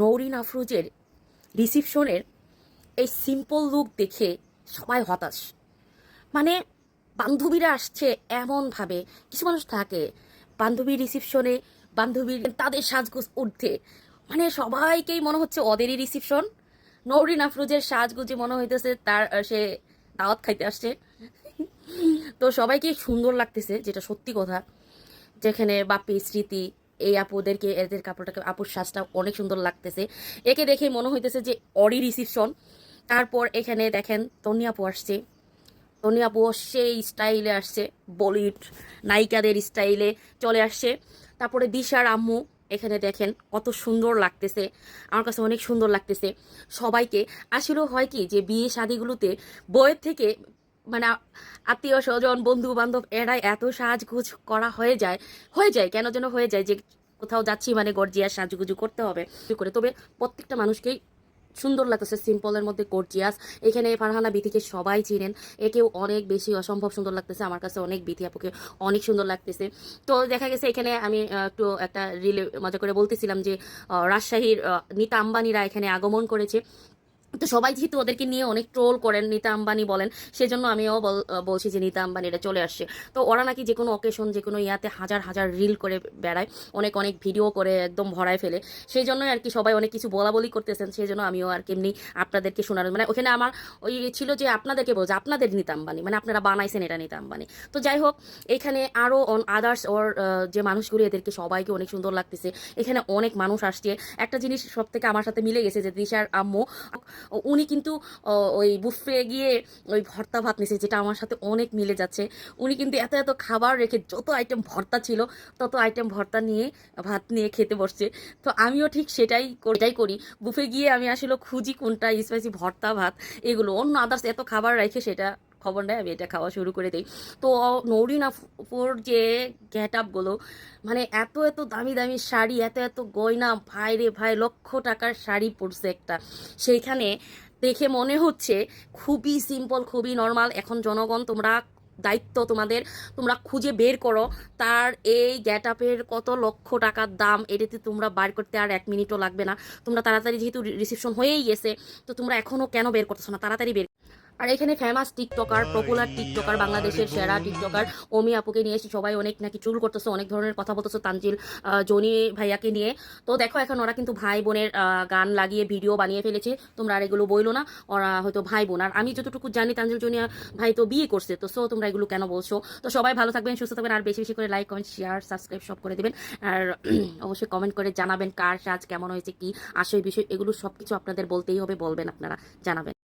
নৌরিন আফরোজের রিসিপশনের এই simple look দেখে সবাই হতাশ। মানে বান্ধবীরা আসছে এমনভাবে, কিছু মানুষ থাকে বান্ধবীর রিসিপশনে বান্ধবীর তাদের সাজগোজ উঠতে। মানে সবাইকেই মনে হচ্ছে ওদেরই রিসিপশন। নৌরিন আফরোজের সাজগুজে মনে হইতেছে তার, সে দাওয়াত খাইতে আসছে। তো সবাইকে সুন্দর লাগতেছে, যেটা সত্যি কথা। যেখানে বাপি স্মৃতি এই আপুদেরকে, এদের কাপড়টাকে আপুর সাজটা অনেক সুন্দর লাগতেছে। একে দেখে মনে হইতেছে যে অরি রিসিপশন। তারপর এখানে দেখেন তনি আপু আসছে। তনি আপু সেই স্টাইলে আসছে, বলিউড নায়িকাদের স্টাইলে চলে আসছে। তারপরে দিশার আম্মু, এখানে দেখেন কত সুন্দর লাগতেছে। আমার কাছে অনেক সুন্দর লাগতেছে সবাইকে। আসলেও হয় কি যে বিয়ে শাদিগুলোতে বইয়ের থেকে মানে আত্মীয় স্বজন বন্ধু বান্ধব এরাই এত সাজগুজ করা হয়ে যায় হয়ে যায়, কেন যেন হয়ে যায় যে কোথাও যাচ্ছি মানে গর্জিয়াস সাজগুজু করতে হবে। করে, তবে প্রত্যেকটা মানুষকেই সুন্দর লাগতেছে, সিম্পলের মধ্যে গর্জিয়াস। এখানে ফারহানা বিথিকে সবাই চিনেন। একেও অনেক বেশি অসম্ভব সুন্দর লাগতেছে, আমার কাছে অনেক বিথি আপুকে অনেক সুন্দর লাগতেছে। তো দেখা গেছে এখানে আমি একটু একটা রিলে মজা করে বলতেছিলাম যে রাজশাহীর নিতা আম্বানিরা এখানে আগমন করেছে। তো সবাই যেহেতু ওদেরকে নিয়ে অনেক ট্রোল করেন, নিতা আম্বানি বলেন, সেজন্য আমিও বল- বলছি যে নিতা এটা চলে আসছে। তো ওরা নাকি যে কোনো অকেশন যে কোনো ইয়াতে হাজার হাজার রিল করে বেড়ায়, অনেক অনেক ভিডিও করে একদম ভরায় ফেলে। সেই জন্যই আর কি সবাই অনেক কিছু বলা বলি করতেছেন সেই জন্য আমিও আর কি এমনি আপনাদেরকে শোনানো মানে ওখানে আমার ওই ছিল যে আপনাদেরকে বলছে, আপনাদের নিতা আম্বানি মানে আপনারা বানাইছেন এটা নিতা আম্বানি। তো যাই হোক, এখানে আরও অন আদার্স ওর যে মানুষগুলি এদেরকে সবাইকে অনেক সুন্দর লাগতেছে। এখানে অনেক মানুষ আসছে। একটা জিনিস সব থেকে আমার সাথে মিলে গেছে যে দিশার আম্মু উনি কিন্তু ওই বুফে গিয়ে ওই ভর্তা ভাত নিছে, যেটা আমার সাথে অনেক মিলে যাচ্ছে। উনি কিন্তু এত এত খাবার রেখে যত আইটেম ভর্তা ছিল, তত আইটেম ভর্তা নিয়ে, ভাত নিয়ে খেতে বসছে। তো আমিও ঠিক সেটাই এটাই করি। বুফে গিয়ে আমি আসলে খুঁজি কোনটা স্পাইসি ভর্তা ভাত, এগুলো, অন্য আদার্স এত খাবার রেখে সেটা খবর নেয় আমি এটা খাওয়া শুরু করে দিই। তো নৌরিন আফুর যে গেট আপগুলো মানে এত এত দামি দামি শাড়ি, এত এত গয়না, ভাই রে ভাই, লক্ষ টাকার শাড়ি পরছে একটা। সেইখানে দেখে মনে হচ্ছে খুবই সিম্পল খুবই নর্মাল এখন জনগণ, তোমরা দায়িত্ব তোমাদের, তোমরা খুঁজে বের করো। তার এই গেট আপের কত লক্ষ টাকার দাম, এটাতে তোমরা বার করতে আর এক মিনিটও লাগবে না। তোমরা তাড়াতাড়ি যেহেতু রিসেপশন হয়েই গেছে, তো তোমরা এখনও কেন বের করতেছো না? তাড়াতাড়ি বের আর এখানে ফেমাস টিকটকার পপুলার টিকটকার বাংলাদেশের সেরা টিকটকার অমি আপুকে নিয়ে এসে সবাই অনেক নাকি চুল করতেছে, অনেক ধরনের কথা বলতেছে তানজিল জনি ভাইয়াকে নিয়ে। তো দেখো এখন ওরা কিন্তু ভাই বোনের গান লাগিয়ে ভিডিও বানিয়ে ফেলেছে। তোমরা আর এগুলো বইলো না, ওরা হয়তো ভাই বোন। আর আমি যতটুকু জানি তানজিল, জনিয়া ভাই তো বিয়ে করছে, তো সো তোমরা এগুলো কেন বলছো? তো সবাই ভালো থাকবেন, সুস্থ থাকবেন, আর বেশি বেশি করে লাইক কমেন্ট শেয়ার সাবস্ক্রাইব সব করে দেবেন। আর অবশ্যই কমেন্ট করে জানাবেন কার সাজ, কেমন হয়েছে, কি আসল বিষয়, এগুলো সব কিছু আপনাদের বলতেই হবে, বলবেন আপনারা, জানাবেন।